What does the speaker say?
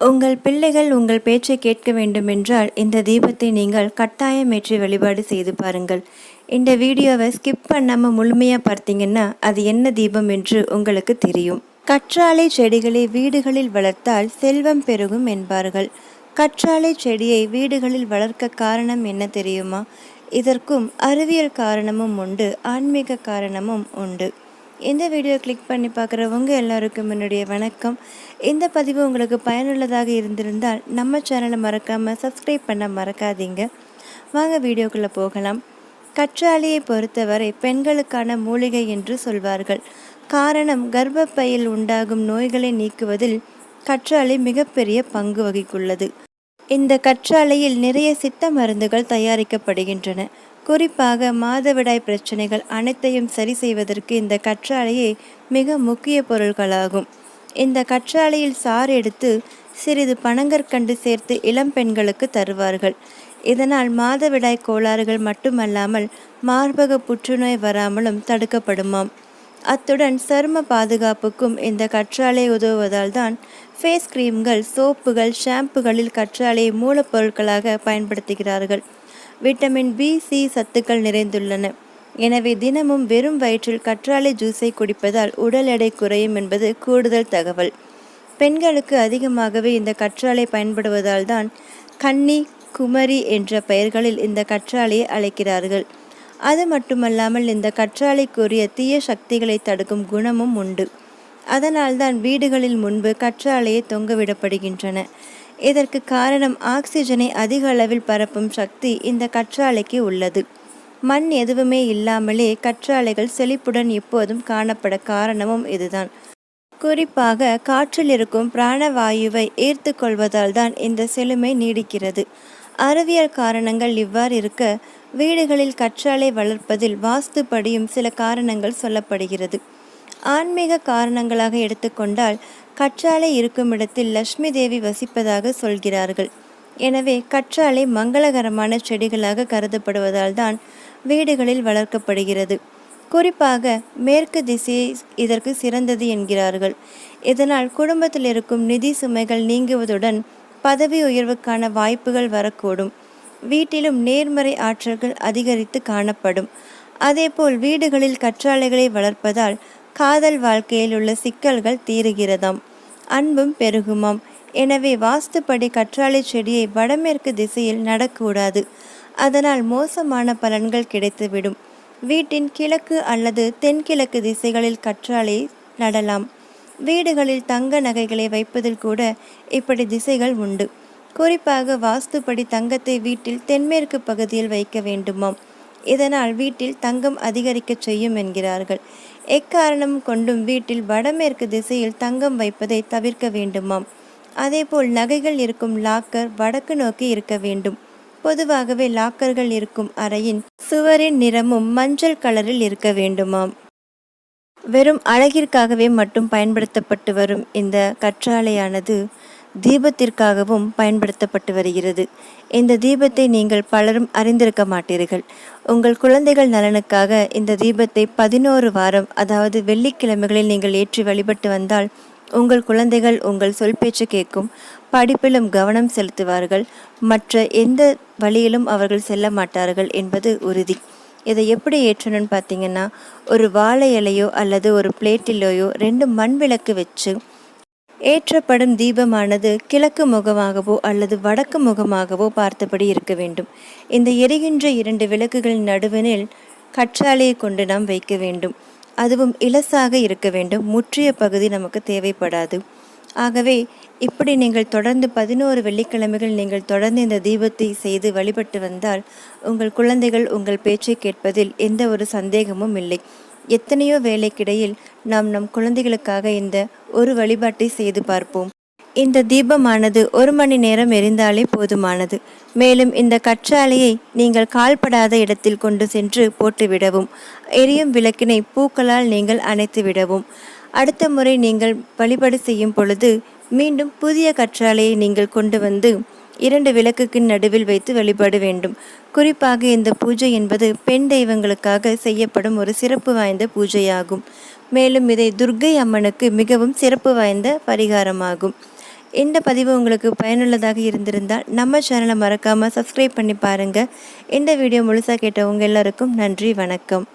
உங்கள் பிள்ளைகள் உங்கள் பேச்சை கேட்க வேண்டுமென்றால் இந்த தீபத்தை நீங்கள் கட்டாயமேற்றி வழிபாடு செய்து பாருங்கள். இந்த வீடியோவை ஸ்கிப் பண்ணாமல் முழுமையாக பார்த்தீங்கன்னா அது என்ன தீபம் என்று உங்களுக்கு தெரியும். கற்றாழை செடிகளை வீடுகளில் வளர்த்தால் செல்வம் பெருகும் என்பார்கள். கற்றாழை செடியை வீடுகளில் வளர்க்க காரணம் என்ன தெரியுமா? இதற்கும் அறிவியல் காரணமும் உண்டு ஆன்மீக காரணமும் உண்டு. இந்த வீடியோ கிளிக் பண்ணி பார்க்குறவங்க எல்லோருக்கும் என்னுடைய வணக்கம். இந்த பதிவு உங்களுக்கு பயனுள்ளதாக இருந்திருந்தால் நம்ம சேனலை மறக்காமல் சப்ஸ்கிரைப் பண்ண மறக்காதீங்க. வாங்க வீடியோக்குள்ளே போகலாம். கற்றாழையை பொறுத்தவரை பெண்களுக்கான மூலிகை என்று சொல்வார்கள். காரணம் கர்ப்பப்பையில் உண்டாகும் நோய்களை நீக்குவதில் கற்றாழை மிகப்பெரிய பங்கு வகிக்குள்ளது. இந்த கற்றாழையில் நிறைய சித்த மருந்துகள் தயாரிக்கப்படுகின்றன. குறிப்பாக மாதவிடாய் பிரச்சனைகள் அனைத்தையும் சரி செய்வதற்கு இந்த கற்றாழையே மிக முக்கிய பொருள்களாகும். இந்த கற்றாழையில் சாறு எடுத்து சிறிது பனங்கற்கண்டு சேர்த்து இளம் பெண்களுக்கு தருவார்கள். இதனால் மாதவிடாய் கோளாறுகள் மட்டுமல்லாமல் மார்பக புற்றுநோய் வராமலும் தடுக்கப்படுமாம். அத்துடன் சரும பாதுகாப்புக்கும் இந்த கற்றாழை உதவுவதால் தான் ஃபேஸ் கிரீம்கள் சோப்புகள் ஷாம்புகளில் கற்றாழையை மூலப்பொருட்களாக பயன்படுத்துகிறார்கள். விட்டமின் பி சி சத்துக்கள் நிறைந்துள்ளன. எனவே தினமும் வெறும் வயிற்றில் கற்றாழை ஜூஸை குடிப்பதால் உடல் எடை குறையும் என்பது கூடுதல் தகவல். பெண்களுக்கு அதிகமாகவே இந்த கற்றாழை பயன்படுவதால் தான் கன்னி குமரி என்ற பெயர்களில் இந்த கற்றாழையை அழைக்கிறார்கள். அது மட்டுமல்லாமல் இந்த கற்றாழைக்குரிய தீய சக்திகளை தடுக்கும் குணமும் உண்டு. அதனால்தான் வீடுகளில் முன்பு கற்றாழையை தொங்கவிடப்படுகின்றன இதற்கு காரணம் ஆக்சிஜனை அதிக அளவில் பரப்பும் சக்தி இந்த கற்றாழைக்கு உள்ளது. மண் எதுவுமே இல்லாமலே கற்றாழைகள் செழிப்புடன் எப்போதும் காணப்பட காரணமும் இதுதான். குறிப்பாக காற்றில் இருக்கும் பிராணவாயுவை ஈர்த்து கொள்வதால் தான் இந்த செழுமை நீடிக்கிறது. அறிவியல் காரணங்கள் இவ்வாறு இருக்க வீடுகளில் கற்றாழை வளர்ப்பதில் வாஸ்துப்படியும் சில காரணங்கள் சொல்லப்படுகிறது. ஆன்மீக காரணங்களாக எடுத்துக்கொண்டால் கற்றாழை இருக்கும் இடத்தில் லட்சுமி தேவி வசிப்பதாக சொல்கிறார்கள். எனவே கற்றாழை மங்களகரமான செடிகளாக கருதப்படுவதால் தான் வீடுகளில் வளர்க்கப்படுகிறது. குறிப்பாக மேற்கு திசையை இதற்கு சிறந்தது என்கிறார்கள். இதனால் குடும்பத்தில் இருக்கும் நிதி சுமைகள் நீங்குவதுடன் பதவி உயர்வுக்கான வாய்ப்புகள் வரக்கூடும். வீட்டிலும் நேர்மறை ஆற்றல்கள் அதிகரித்து காணப்படும். அதேபோல் வீடுகளில் கற்றாழைகளை வளர்ப்பதால் காதல் வாழ்க்கையில் உள்ள சிக்கல்கள் தீருகிறதாம். அன்பும் பெருகுமாம். எனவே வாஸ்துப்படி கற்றாழை செடியை வடமேற்கு திசையில் நடக்கூடாது அதனால் மோசமான பலன்கள் கிடைத்துவிடும். வீட்டின் கிழக்கு அல்லது தென்கிழக்கு திசைகளில் கற்றாழை நடலாம். வீடுகளில் தங்க நகைகளை வைப்பதில் கூட இப்படி திசைகள் உண்டு. குறிப்பாக வாஸ்துப்படி தங்கத்தை வீட்டில் தென்மேற்கு பகுதியில் வைக்க வேண்டுமாம். இதனால் வீட்டில் தங்கம் அதிகரிக்கச் செய்யும் என்கிறார்கள். எக்காரணம் கொண்டும் வீட்டில் வடமேற்கு திசையில் தங்கம் வைப்பதை தவிர்க்க வேண்டுமாம். அதேபோல் நகைகள் இருக்கும் லாக்கர் வடக்கு நோக்கி இருக்க வேண்டும். பொதுவாகவே லாக்கர்கள் இருக்கும் அறையின் சுவரின் நிறமும் மஞ்சள் கலரில் இருக்க வேண்டுமாம். வெறும் அழகிற்காகவே மட்டும் பயன்படுத்தப்பட்டு வரும் இந்த கற்றாழையானது தீபத்திற்காகவும் பயன்படுத்தப்பட்டு வருகிறது. இந்த தீபத்தை நீங்கள் பலரும் அறிந்திருக்க மாட்டீர்கள். உங்கள் குழந்தைகள் நலனுக்காக இந்த தீபத்தை பதினோரு வாரம் அதாவது வெள்ளிக்கிழமைகளில் நீங்கள் ஏற்றி வழிபட்டு வந்தால் உங்கள் குழந்தைகள் உங்கள் சொல் பேச்சு கேட்கும் படிப்பிலும் கவனம் செலுத்துவார்கள். மற்ற எந்த வழியிலும் அவர்கள் செல்ல மாட்டார்கள் என்பது உறுதி. இதை எப்படி ஏற்றணும்னு பார்த்தீங்கன்னா ஒரு வாழை இலையோ அல்லது ஒரு பிளேட்டிலோயோ ரெண்டு மண் விளக்கு வச்சு ஏற்றப்படும் தீபமானது கிழக்கு முகமாகவோ அல்லது வடக்கு முகமாகவோ பார்த்தபடி இருக்க வேண்டும். இந்த எரிகின்ற இரண்டு விளக்குகளின் நடுவனில் கற்றாழையை கொண்டு நாம் வைக்க வேண்டும். அதுவும் இலசாக இருக்க வேண்டும். முற்றிய பகுதி நமக்கு தேவைப்படாது. ஆகவே இப்படி நீங்கள் தொடர்ந்து பதினோரு வெள்ளிக்கிழமைகள் நீங்கள் தொடர்ந்து இந்த தீபத்தை செய்து வழிபட்டு வந்தால் உங்கள் குழந்தைகள் உங்கள் பேச்சை கேட்பதில் எந்த ஒரு சந்தேகமும் இல்லை. எத்தனையோ வேலைக்கிடையில் நாம் நம் குழந்தைகளுக்காக இந்த ஒரு வழிபாட்டை செய்து பார்ப்போம். இந்த தீபமானது ஒரு மணி நேரம் எரிந்தாலே போதுமானது. மேலும் இந்த கற்றாழையை நீங்கள் கால்படாத இடத்தில் கொண்டு சென்று போட்டுவிடவும் எரியும் விளக்கினை பூக்களால் நீங்கள் அணைத்து விடவும். அடுத்த முறை நீங்கள் வழிபாடு செய்யும் பொழுது மீண்டும் புதிய கற்றாழையை நீங்கள் கொண்டு வந்து இரண்டு விளக்குக்கு நடுவில் வைத்து வழிபட வேண்டும். குறிப்பாக இந்த பூஜை என்பது பெண் தெய்வங்களுக்காக செய்யப்படும் ஒரு சிறப்பு வாய்ந்த பூஜையாகும். மேலும் இதை துர்கை அம்மனுக்கு மிகவும் சிறப்பு வாய்ந்த பரிகாரமாகும். இந்த பதிவு உங்களுக்கு பயனுள்ளதாக இருந்திருந்தால் நம்ம சேனலை மறக்காமல் சப்ஸ்கிரைப் பண்ணி பாருங்கள் இந்த வீடியோ முழுசாக கேட்டவங்க எல்லாருக்கும் நன்றி வணக்கம்.